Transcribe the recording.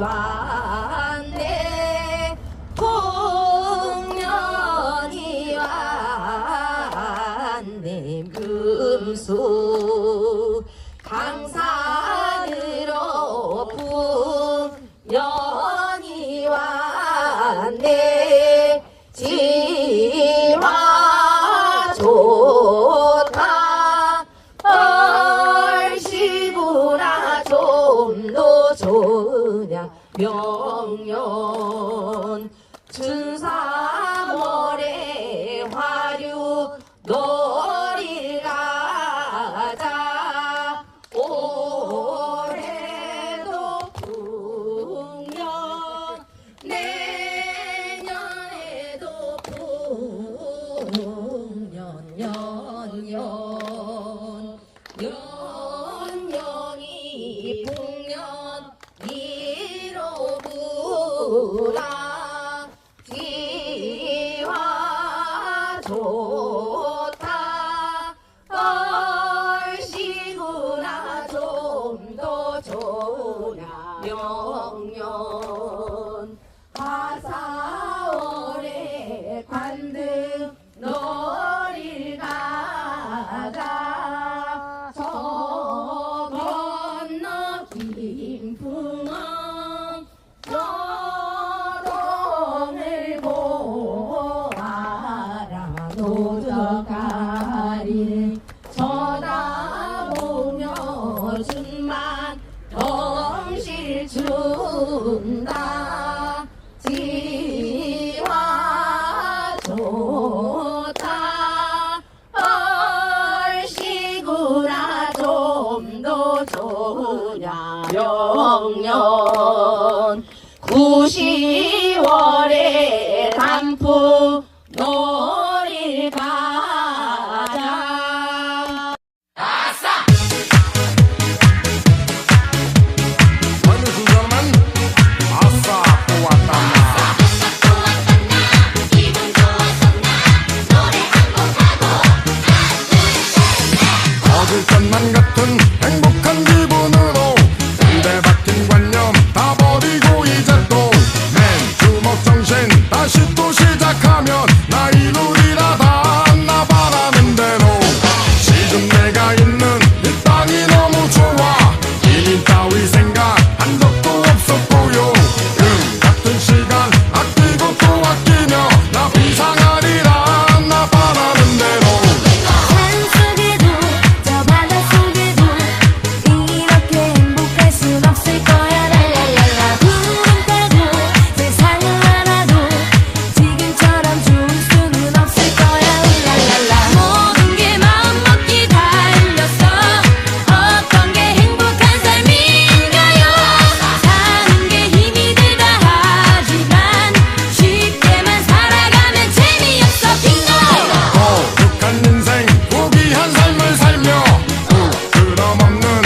왔네. 풍년이 왔네. 금수 강산으로 풍년이 왔네. 지 명년 춘삼월에 화류 놀이 가자. 올해도 풍년 내년에도 풍년 연년 지화 좋다. 얼씨구나 좀 더 좋으냐. 명년 하사 노적가리를 쳐다보며 준만 덩실 준다. 명년 구시월에 단풍